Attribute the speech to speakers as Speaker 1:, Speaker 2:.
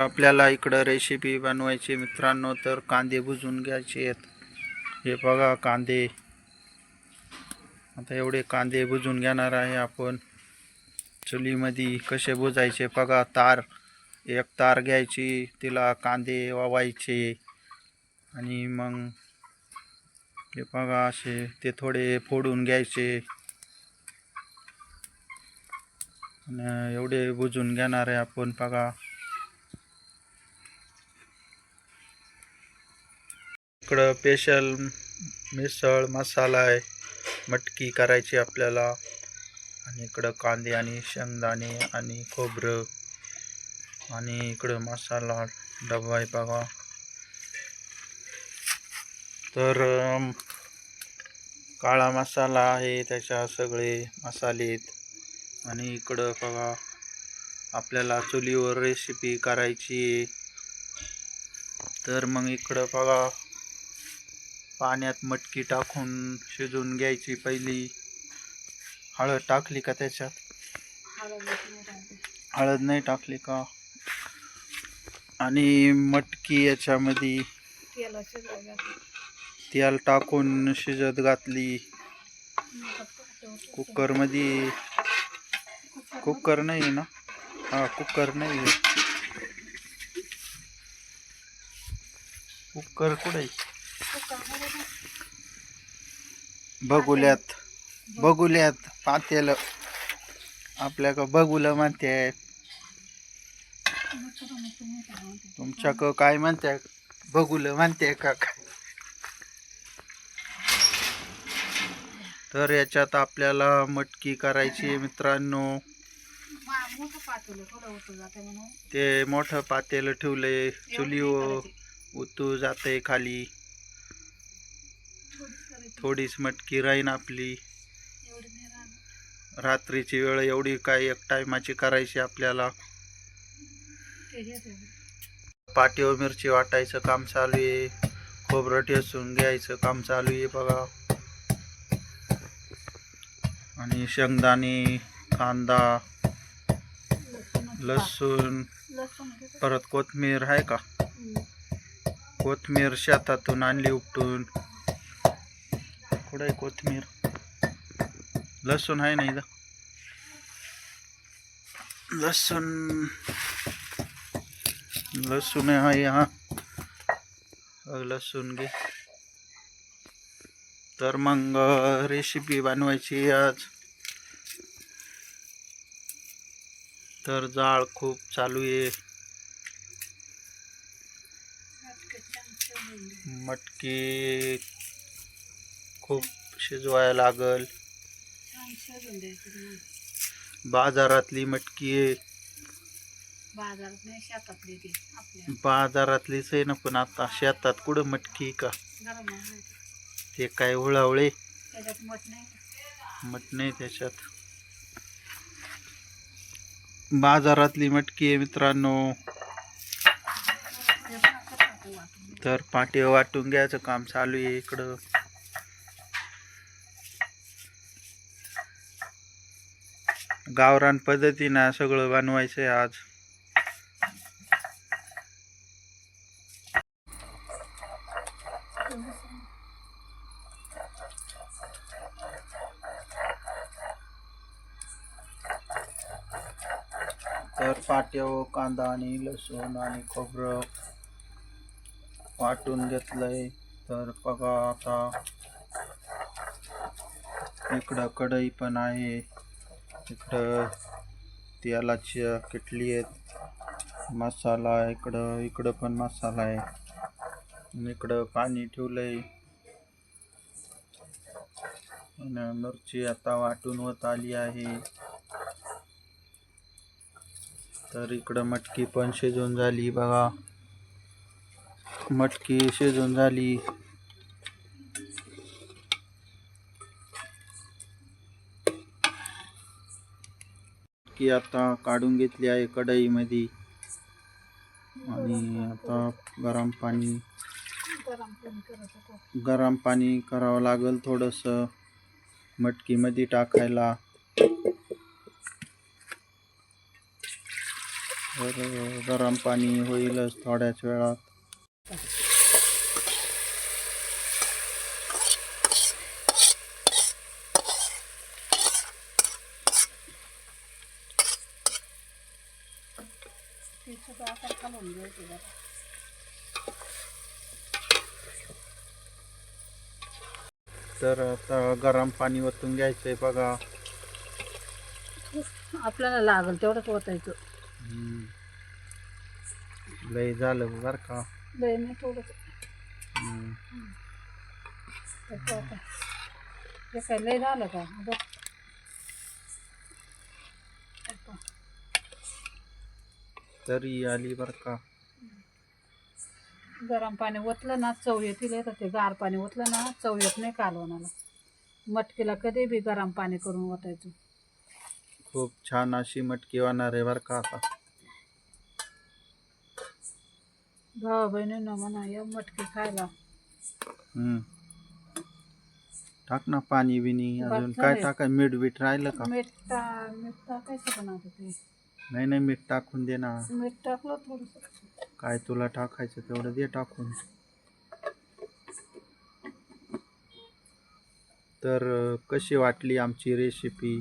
Speaker 1: आपल्याला इकडं रेसिपी बनवायची मित्रांनो तर कांदे भुजून घ्यायचे आहेत. हे बघा कांदे. आता एवढे कांदे भुजून घेणार आहे आपण. चुलीमध्ये कसे भुजायचे बघा तार. एक तार घ्यायची तिला कांदे वावायचे. आणि मग हे बघा असे ते थोडे फोडून घ्यायचे. आणि एवढे भुजून घेणार आहे आपण बघा. इकडं स्पेशल मिसळ मसाला आहे. मटकी करायची आपल्याला. आणि इकडं कांदे आणि शेंगदाणे आणि खोबरं. आणि इकडं मसाला डबा आहे बघा. तर काळा मसाला आहे त्याच्या सगळे मसाले आहेत. आणि इकडं बघा आपल्याला चुलीवर रेसिपी करायची आहे. तर मग इकडं बघा पाण्यात मटकी टाकून शिजवून घ्यायची पहिली. हळद टाकली का त्याच्यात? हळद नाही टाकली का? आणि मटकी याच्यामध्ये तेल टाकून शिजत घातली. कुकरमध्ये कुकर नाही ना? हा कुकर नाही कुकर कुठे बघुल्यात बघुल्यात पातेल. आपल्याक बघुलं म्हणते तुमच्याक काय म्हणते बघुलं म्हणते का काय? तर याच्यात आपल्याला मटकी करायची मित्रांनो. ते मोठं पातेल ठेवलंय चुलीवर उतू जाते खाली. थोडीच मटकी राहीन आपली. रात्रीची वेळ एवढी काय एक टायमाची करायची आपल्याला. पाठीवर मिरची वाटायचं काम चालू आहे. खोबरं ठेसून घ्यायचं काम चालू आहे बघा. आणि शेंगदाणे कांदा लसूण. परत कोथमीर आहे का? कोथमीर शेतातून आणली उपटून. कुठं आहे कोथमीर लसूण आहे ना इथं. लसूण. लसूण आहे हा. लसूण घे. तर मग रेसिपी बनवायची आज. तर जाळ खूप चालू आहे. मटकी. खूप शिजवायला लागल. बाजारातली मटकी आहे.
Speaker 2: बाजारात नाही शेतातली ती आपल्या.
Speaker 1: बाजारातलीच आहे ना पण आता शेतात कुठं मटकी का?
Speaker 2: गरम आहे.
Speaker 1: ते काय हुळावळे
Speaker 2: त्याच्यात मठ नाही का?
Speaker 1: मट नाही त्याच्यात. बाजारातली मटकी आहे मित्रांनो.
Speaker 2: ते पण असं टाकू वाटून.
Speaker 1: तर पाठी वाटून घ्यायचं काम चालू आहे इकडं. गावरान पद्धतीनं सगळं बनवायचं आहे आज. तर पाट्यावर कांदा आणि लसूण आणि खोबरं वाटून घेतलंय. तर बघा आता इकडं कढई पण आहे. इकडं तेलाची किटली आहेत. मसाला आहे इकडं इकडं पण मसाला आहे. आणि इकडं पाणी ठेवलंय. आणि मिरची आता वाटून होत आली आहे. तर इकडं मटकी पण शिजून झाली बघा. मटकी शिजून झाली. की आता काढून घेतली आहे कढईमध्ये. आणि आता गरम पाणी.
Speaker 2: गरम पण
Speaker 1: करावं लागेल थोडंसं. मटकीमध्ये टाकायला. तर गरम पाणी होईलच थोड्याच वेळात.
Speaker 2: ते खालून घ्यायचं जरा
Speaker 1: तर आता गरम पाणी वतून घ्यायचंय बघा.
Speaker 2: आपल्याला लागल तेवढंच ओतायचं.
Speaker 1: हम्म. लय झालं बरं का.
Speaker 2: लय नाही थोडंच.
Speaker 1: हम्म.
Speaker 2: त्याचं आता. हे काय लय झालं का? बघ आता
Speaker 1: तरी आली बरं का.
Speaker 2: गरम पाणी ओतलं ना चव येतील येतं ते गार पाणी ओतलं ना चव येत नाही कालवणाला. मटकीला कधी बी गरम पाणी करून ओतायचं.
Speaker 1: खूप छान अशी मटकी होणार आहे बरं का आता.
Speaker 2: भावा बहिणींना म्हणा या मटकी खायला.
Speaker 1: हम्म. टाक ना पाणी बिनी अजून काय. टाकाय? मीठ बीठ राहिलं का?
Speaker 2: मीठ टा मीठ टाकायचं पण आता ते.
Speaker 1: नाही नाही मीठ टाकून दे ना.
Speaker 2: मीठ टाकलं थोडंसं.
Speaker 1: काय तुला टाकायचं तेवढं दे टाकून. तर कशी वाटली आमची रेसिपी